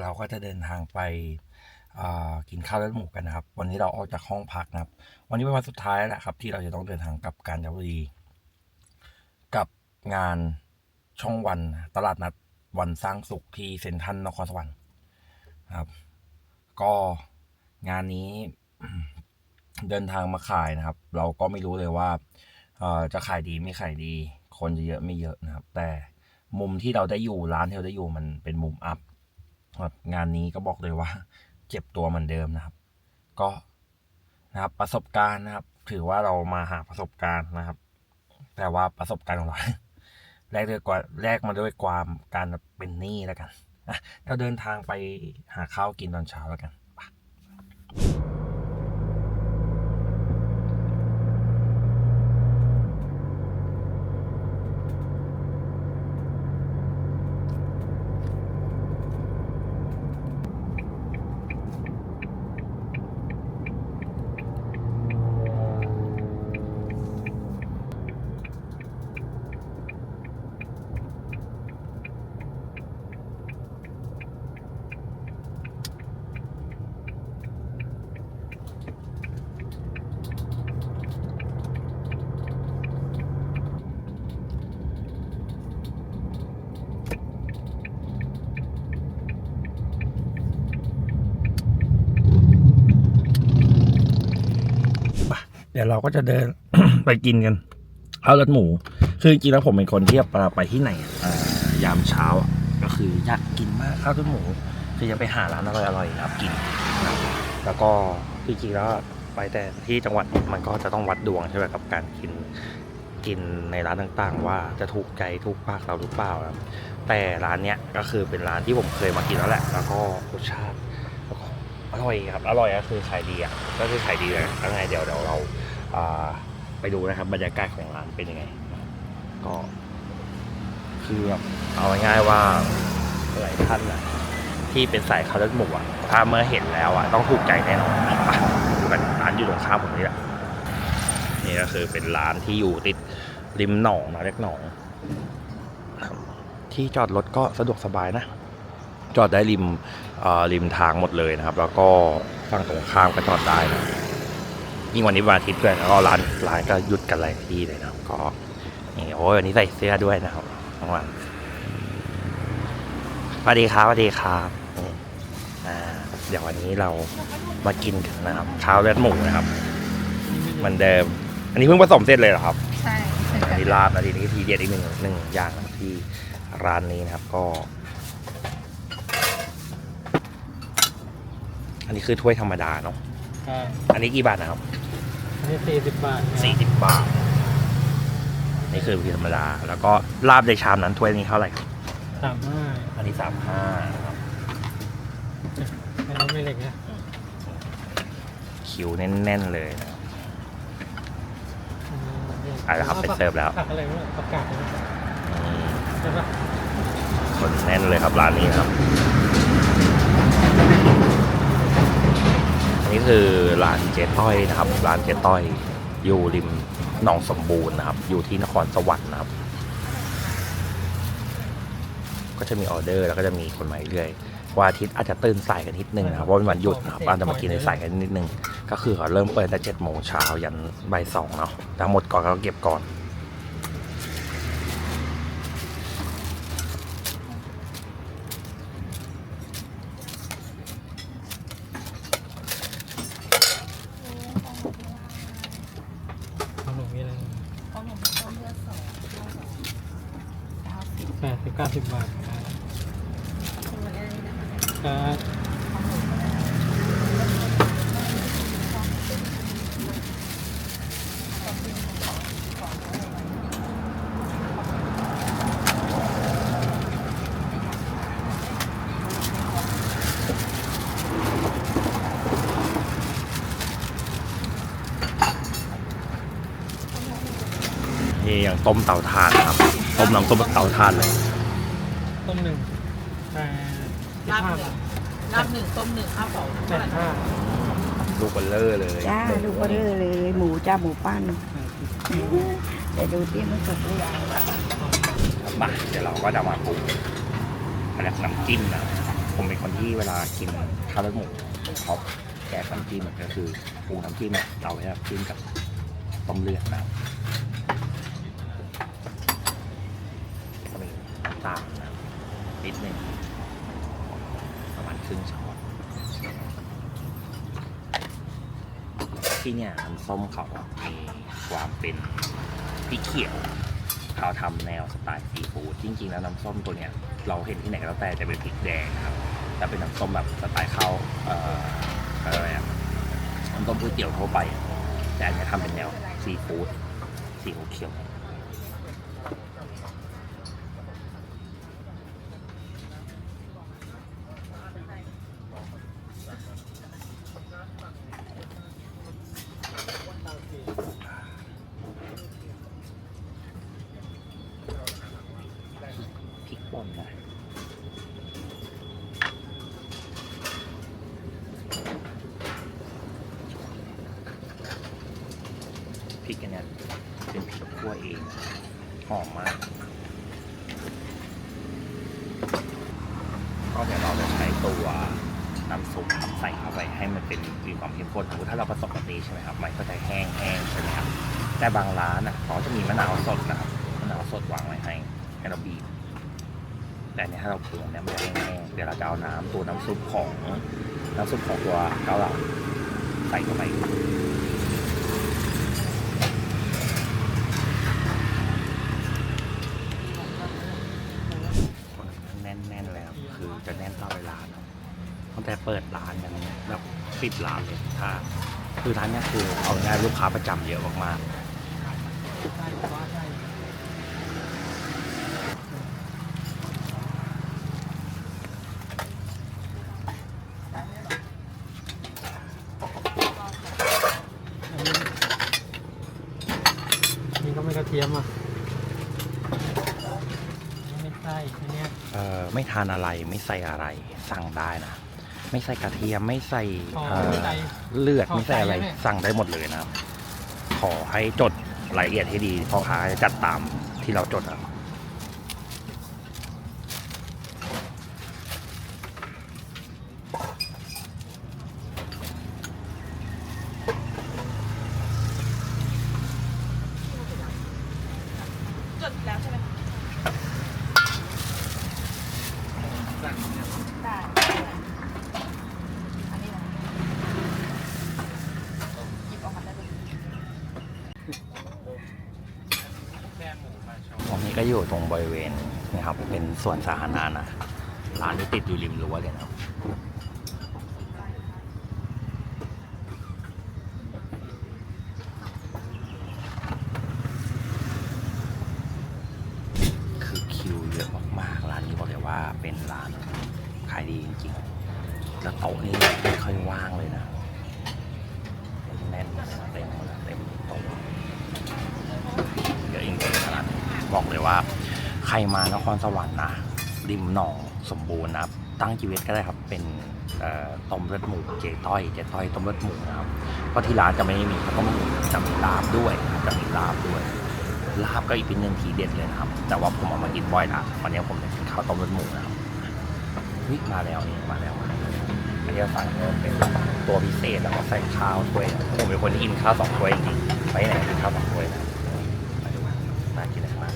เราก็จะเดินทางไปกินข้าวและหมูกันนะครับ วันนี้เราออกจากห้องพักนะครับ วันนี้เป็นวันสุดท้ายแล้วครับ ที่เราจะต้องเดินทางกลับกาญจนบุรีกับงานช่องวันตลาดนัดวันสร้างสุขที่เซ็นทรัลนครสวรรค์นะครับ ก็งานนี้เดินทางมาขายนะครับ เราก็ไม่รู้เลยว่าจะขายดีไม่ขายดี คนจะเยอะไม่เยอะนะครับ แต่มุมที่เราได้อยู่ร้านที่เราได้อยู่มันเป็นมุมอัพ งานนี้ก็บอกเลยว่า เจ็บตัวเหมือนเดิมนะครับ ก็นะครับประสบการณ์นะครับ ถือว่าเรามาหาประสบการณ์นะครับ แต่ว่าประสบการณ์ของเราแลกด้วยกว่าแลกมาด้วยความการเป็นหนี้แล้วกันเราเดินทางไปหาข้าวกินตอนเช้าแล้วกัน ดี๋ยวเราก็จะเดิน ไปกินกันข้าวรสหมู คือจริงแล้วผมเป็นคนที่เวลาไปที่ไหนยามเช้าก็คืออยากกินมากข้าวรสหมู คือจะไปหาร้านอร่อยๆครับกิน แล้วก็จริงๆแล้วไปแต่ที่จังหวัดมันก็จะต้องวัดดวงใช่ไหมกับการกินกินในร้านต่างๆ ว่าจะถูกใจถูกปากเราหรือเปล่าครับแต่ร้านเนี้ยก็คือเป็นร้านที่ผมเคยมากินแล้วแหละ แล้วก็รสชาติก็อร่อยครับ อร่อยก็คือขายดีอะ ก็คือขายดีเลยยังไงเดี๋ยวเดี๋ยวเรา ไปดูนะครับบรรยากาศของร้านเป็นยังไง ก็คือแบบเอาง่ายๆว่าหลายท่านนะที่เป็นสายคาร์ลหมูอะถ้าเมื่อเห็นแล้วอะต้องถูกใจแน่นอนไปดูกันร้านอยู่ตรงข้ามผมนี่แหละนี่ก็คือเป็นร้านที่อยู่ติดริมหนองนะเล็กหนอง ที่จอดรถก็สะดวกสบายนะ จอดได้ริมริมทางหมดเลยนะครับ แล้วก็ฝั่งตรงข้ามก็จอดได้นะ ยิ่งวันนี้วันอาทิตย์ด้วยแล้วก็ร้านร้านก็หยุดกันหลายที่เลยนะก็นี่โอ้ยวันนี้ใส่เสื้อด้วยนะครับทั้งวันสวัสดีครับสวัสดีครับเดี๋ยววันนี้เรามากินกันนะครับข้าวเลือดหมูนะครับเหมือนเดิม อันนี้เพิ่งผสมเสร็จเลยเหรอครับใช่อันนี้ลาบอันนี้นี่ทีเด็ดอีกหนึ่งหนึ่งอย่างที่ร้านนี้นะครับก็ อันนี้คือถ้วยธรรมดาเนาะ ครับอันนี้กี่บาทนะครับ อันนี้สี่สิบบาทครับสี่สิบบาท นี่คือพีธรรมดา แล้วก็ลาบในชามนั้นถ้วยนี้เท่าไหร่ครับ สามห้าอันนี้สามห้าครับ อันนี้ไม่เล็กนะคิวแน่นๆเลยนะครับอันนี้เอาละครับไปเสิร์ฟแล้ว ผักอะไรวะผักกาดใช่ไหมอืมใช่ปะคนแน่นเลยครับร้านนี้นะครับ อันนี้ คือร้านเจ๊ต้อยนะครับ ร้านเจ๊ต้อย อยู่ริมหนองสมบูรณ์นะครับ อยู่ที่นครสวรรค์นะครับ ก็จะมีออเดอร์แล้วก็จะมีคนมาเรื่อยวันอาทิตย์อาจจะตื่นสายกันนิดนึงนะครับเพราะเป็นวันหยุดนะครับอาจจะมากินในสายกันนิดนึง ก็คือเขาเริ่มเปิดแต่เจ็ดโมงเช้ายันบ่ายสองเนาะทั้งหมดก่อนก็เก็บก่อน ของหนู มีอะไรของหนูมีต้มเลือดสองเก้าสิบแปดสิบเก้าสิบบาทครับคุณวันนี้นะคะ ครับ ของหนูก็ได้ นี่อย่าง ต้มเตาถ่านนะครับ ต้มน้ำต้มเตาถ่านเลยต้มหนึ่งแปดสิบลาบห้าหนึ่บางทลาบหนึ่งต้มหนึ่งข้าวสองแปดห้าลูกเบลเลอร์เลยจ้าลูกเบอร์เรอเลย หมูจ้าหมูปั้นเดี๋ยวดูที่มันสุกหรือยังมาเดี๋ยวเราก็จะมาปรุงอันนี้น้ำจิ้มนะผมเป็นคนที่เวลากินข้าวราดหมูชอบแกะน้ำจิ้มก็คือปรุงน้ำจิ้มเนี่ยเอาไว้แบบจิ้มกับต้มเลือดนะครับก็มีน้ำ ตาลนะครับนิดหนึ่งประมาณครึ่งช้อนที่เนี่ยน้ำส้มเขาอะมีความเป็นพริกเขียวเขาทำแนวสไตล์ซีฟู้ดจริง ๆ แล้วน้ำส้มตัวเนี้ยเราเห็นที่ไหนก็แล้วแต่จะเป็นพริกแดงครับแต่เป็นน้ำส้มแบบสไตล์ข้าวเอ่ออะไรอะน้ำส้มก๋วยเตี๋ยวทั่วไป แต่อันเนี้ทำเป็นแนวซีฟู้ดซีฟู้ดเขียวพริก ป่นนะพริกเนี้ยเป็นพริกคั่วเอง หอมมากก็เดี๋ยวเราจะใช้ตัวน้ำซุปใส่เข้าไปให้มันเป็นมีความเข้มข้นสมมติถ้าเราผสมกับนี้ใช่ไหมครับมันก็จะแห้งแห้งใช่ไหมครับแต่บางร้านอะเขาจะมีมะนาวสดนะครับมะนาวสดวางไว้ให้ให้เราบีบ แต่อันเนี้ยถ้าเราปรุงเนี่ยมันจะแห้งๆเดี๋ยวเราจะเอาน้ำตัวน้ำซุปของน้ำซุปของตัวเกาเหลาใส่เข้าไปแน่นๆแล้วคือจะแน่นตลอดเวลานอะตั้งแต่เปิดร้านกันแบบปิดร้านเลยถ้าคือร้านเนี้ยคือเอาง่ายลูกค้าประจำเยอะมากๆ ใช่ฟ้าใช่อันนี้นี่ก็ไม่กระเทียมอะอันนี้ไม่ ใช่อันเนี้ยเอ่อไม่ทานอะไรไม่ใส่อะไรสั่งได้นะ ไม่ใส่กระเทียมไม่ใส่อ๋อเอ่อไม่ใส่เลือดขอไม่ใส่อะไรใส่ไหม สั่งได้หมดเลยนะครับ ขอให้จดรายละเอียดให้ดีพ่อค้าจะจัดตามที่เราจดอะ จดแล้วใช่ไหมได้อันนี้นะหยิบออกมาได้เลย ตรงนี้ ก็อยู่ตรงบริเวณนะครับเป็นสวนสาธารณะนะร้านนี้ติดอยู่ริมรั้วเลยนะครับ คือคิวเยอะมากๆ ร้านนี้บอกเลยว่าเป็นร้านขายดีจริงๆ แล้วโต๊ะนี่ไม่ค่อยว่างเลยนะ แน่นเต็มหมดเลยเต็มโต๊ะเยอะจริงๆร้านนี้ บอกเลยว่า ใครมานครสวรรค์นะริมหนองสมบูรณ์นะครับ ตั้งชีวิตก็ได้ครับเป็นต้มเลือดหมูเจต้อยเจต้อยต้มเลือดหมูนะครับเพราะที่ร้านจะไม่ได้มีข้าต้มหมูจะมีลาบด้วยจะมีลาบด้วยลาบก็อีกเป็นหนึ่งทีเด็ดเลยนะครับ แต่ว่าผมเอามากินบ่อยละวันนี้ผมจะกินข้าวต้มเลือดหมูนะครับเฮ้ยมาแล้วนี่มาแล้วมาอันนี้เราสั่งเพิ่มเป็นตัวพิเศษแล้วก็ใส่ข้าวถ้วยผมเป็นคนที่กินข้าวสองถ้วยจริงไปไหนกินข้าวสองถ้วยนะมาดูน่ากินอะไรมาก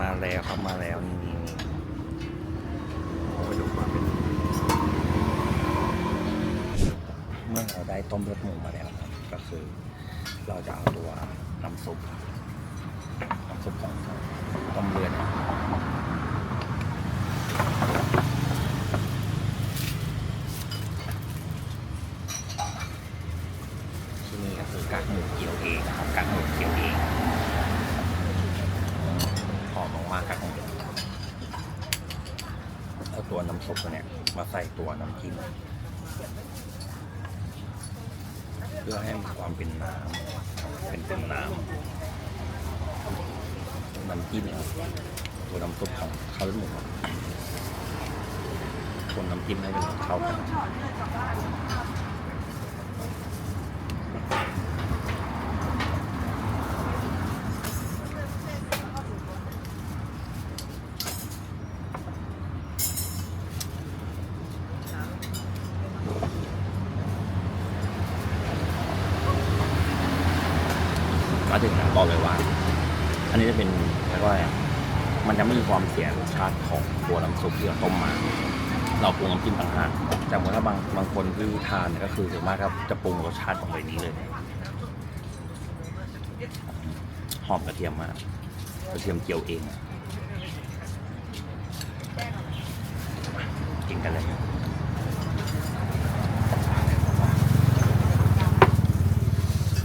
มา แล้วมาแล้วครับมาแล้วนี่นี่นี่ไปดูมาเป็นเมื่อเราได้ต้มเลือดหมูมาแล้วนะครับก็คือ เราจะเอาตัวน้ำซุปน้ำซุปของต้มเลือดนะนี่ก็คือกากหมูเกี่ยวเองนะครับกากหมูเกี่ยวเองหอมมากๆกากหมูเอาตัวน้ำซุปตัวเนี่ย มาใส่ตัวน้ำจิ้มเพื่อให้มีความเป็นน้ำเป็นเป็นน้ำน้ำจิ้มตัวน้ำซุปของข้าวหมูคนน้ำจิ้มให้เป็นเข้ากัน มาถึงนะบอกเลยว่า อันนี้จะเป็นเรียกว่าอะไรอะมันจะไม่มีความเสียรสชาติของตัวน้ำซุป ที่เราต้มมา เราปรุงน้ำจิ้มต่างหากแต่ว่าถ้าบางบางคนที่ทานเนี่ยก็คือส่วนมากครับจะปรุงรสชาติของใบนี้เลย หอมกระเทียมมากกระเทียมเจียวเองกินกันเลย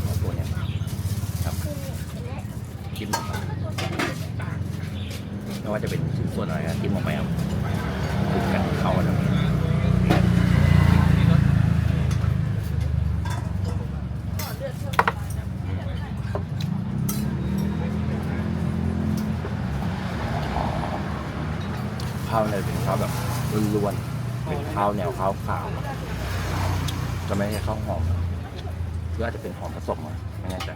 เอาตัวเนี้ยครับจิ้มลงไปไม่ว่าจะเป็นชิ้นส่วนอะไรก็จิ้มลงไปครับคลุกกันเข้ากันครับ ข้าวเลยเป็นข้าวแบบล้วนๆเป็นข้าวแนวข้าวขาวจะไม่ใช่ข้าวหอมหรืออาจจะเป็นหอมผสมอะไม่แน่ใจ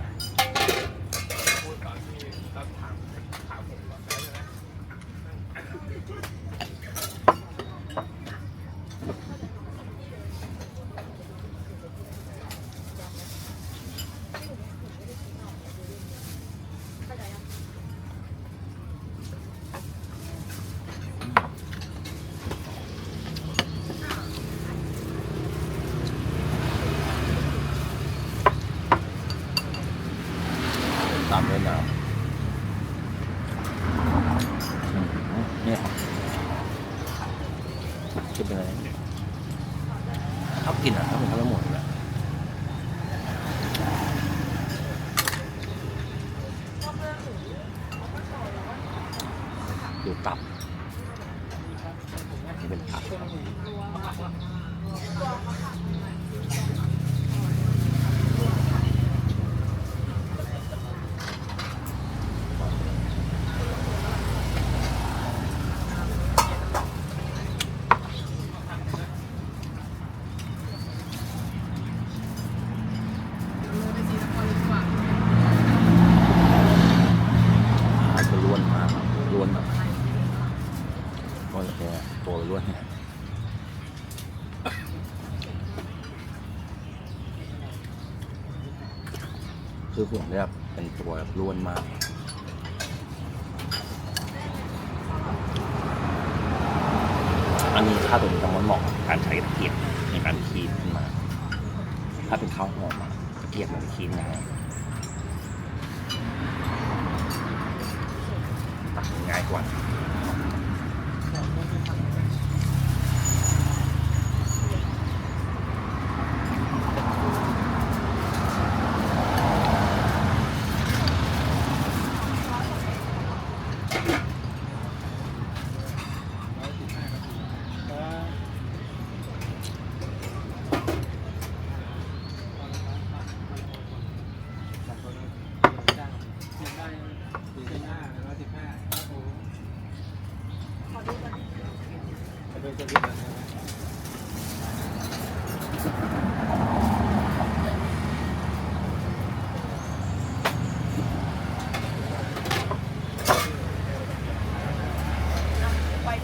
ตามด้วยน้ำอืมเนี่ยคิดเป็นอะไรชอบกินอะถ้าเป็นข้าวหมดเลยดูตับนี่เป็นตับข้าวจะล้วนมากล้วนแบบก็จะเป็นตัวล้วนเนี่ย ผมเรียเป็นตัวแบบล้วนมากอันนี้ข้าวตัวนี้จะมันเหมาะกับการใช้ตะเกียบในการคีบขึ้นมา ถ้าเป็นข้าวหอมอะตะเกียบมันจะคีบง่ายตักง่ายกว่า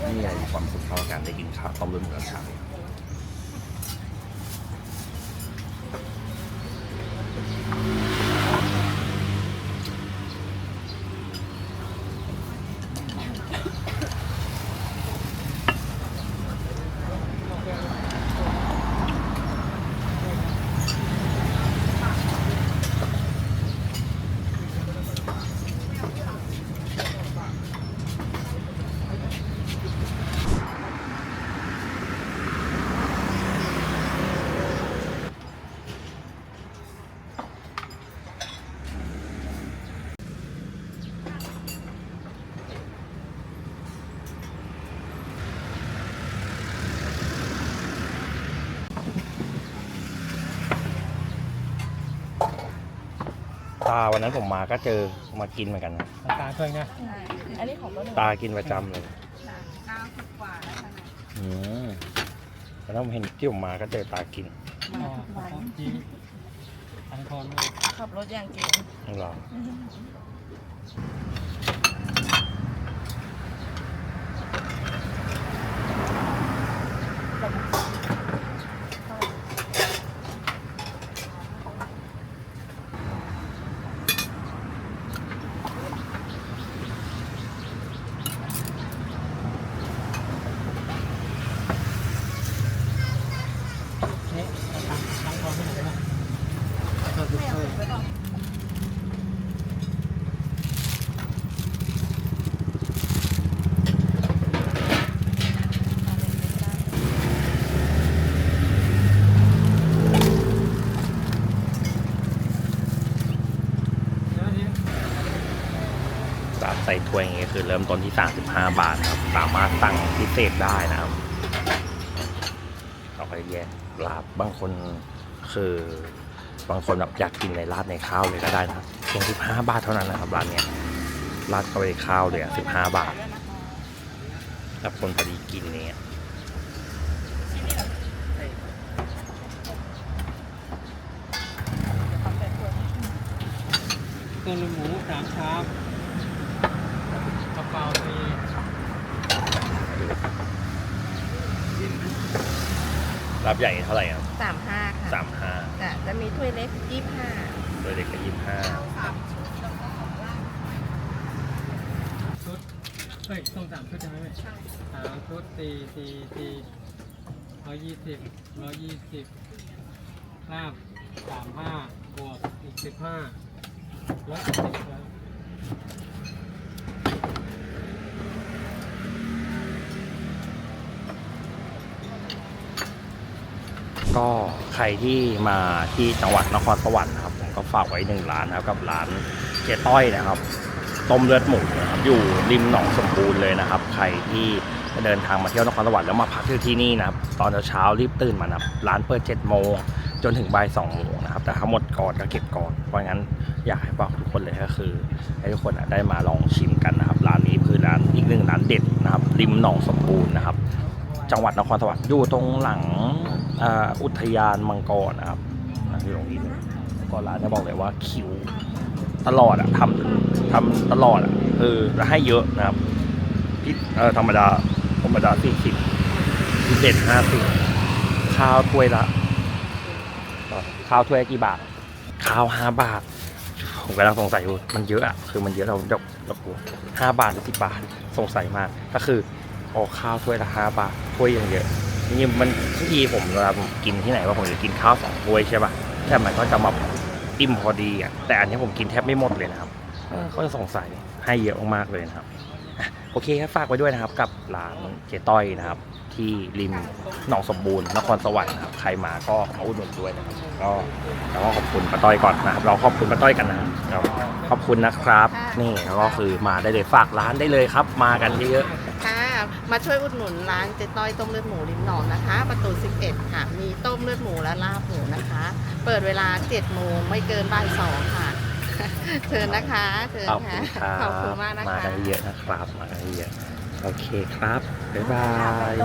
นี่ไงความสุขของการ ไต้มด้วยมือเช้าตาวันนั้นผมมาก็เจอมากินเหมือนกันนะตาเคยนะ อันนี้ของรถหนึ่งตากินประจำเลยเก้าสิบกว่าแล้วขนาดอืมแล้วผมเห็นที่ผมมาก็เจอตากินอ๋อของจีอันคอนขับรถอย่างเก่งนั่นหรอ ส่ถ้วยอย่างเงี้ยคือเริ่มต้นที่ 35 บาทครับ สามารถสั่งพิเศษได้นะครับเอาไปแยกลาบบางคนคือบางคนแบบอยากกินในราดในข้าวเลยก็ได้นะครับเพียง15 บาทเท่านั้นนะครับร้านเนี้ยราดเข้าไปในข้าวเลยอะ15 บาทกับคนพอดีกินเนี่ยต้นหมูสามชาม เป๋าฟรีรับใหญ่เท่าไหร่ครับสามห้าค่ะสามห้าจ้ะจะมีถ้วยเล็กยี่ห้าโดยเด็กก็ยี่ห้าชุดเฮ้ยต้องสามชุดใช่ไหมแม่สามชุดสี่สี่สี่ร้อยยี่สิบร้อยยี่สิบลาบสามห้าบวกอีกสิบห้าร้อยสิบแล้ว ก็ใครที่มาที่จังหวัดนครสวรรค์นะครับผมก็ฝากไว้หนึ่งร้านนะครับกับร้านเจต้อยนะครับ ต้มเลือดหมูนะครับอยู่ริมหนองสมบูรณ์เลยนะครับ ใครที่เดินทางมาเที่ยวนครสวรรค์แล้วมาพักที่ที่นี่นะครับตอนเช้ารีบตื่นมานะครับร้านเปิด7จ็ดโมงจนถึงบ่ายสองโมงนะครับ แต่ถ้าหมดก่อนก็เก็บก่อนเพราะงั้นอยากให้บอกทุกคนเลยก็คือ ให้ทุกคนได้มาลองชิมกันนะครับ ร้านนี้คือร้านอีกหนึ่งร้านเด็ดนะครับ ริมหนองสมบูรณ์นะครับ จังหวัดนครสวรรค์อยู่ตรงหลังอุทยานมังกรนะครับอยู่ตรงนี้เลยก็ร้านจะบอกเลยว่าคิวตลอดอะทำทำตลอดอะเออแล้วให้เยอะนะครับพิเออธรรมดาธรรมดาสี่สิบพิเศษห้าสิบข้าวถ้วยละข้าวถ้วยกี่บาทข้าวห้าบาทผมกำลังสงสัยอยู่มันเยอะอะคือมันเยอะเราเราเรากลัวห้าบาทหรือสิบบาทสงสัยมากก็คือ โอ้ข้าวถ้วยละห้าบาทถ้วยอย่างเยอะนี่มันทุกทีผมเวลาผมกินที่ไหนว่าผมจะกินข้าวสองถ้วยใช่ป่ะแต่มันก็จะมาอิ่มพอดีอะแต่อันนี้ผมกินแทบไม่หมดเลยนะครับเออก็จะสงสัยให้เยอะมากๆเลยนะครับอะโอเคครับฝากไว้ด้วยนะครับ กับร้านเจต้อยนะครับ ที่ริมหนองสมบูรณ์นครสวรรค์นะครับใครมาก็มาอุดหนุนด้วยนะครับก็เราก็ขอบคุณป้าต้อยก่อนนะครับ เราขอบคุณป้าต้อยกันนะครับเราขอบคุณนะครับ นี่แล้วก็คือมาได้เลยฝากร้านได้เลยครับ มากันเยอะๆ ค่ะ มาช่วยอุดหนุนร้านเจ๊ต้อยต้มเลือดหมูริมหนองนะคะ ประตู 11 ค่ะ มีต้มเลือดหมูและลาบหมูนะคะ เปิดเวลา 7 โมงไม่เกินบ่ายสองค่ะ เชิญนะคะเชิญขอบค่ะคุณครับขอบคุณมากนะคะมากันเยอะนะครับ มากันเยอะ โอเคครับ บ๊ายบาย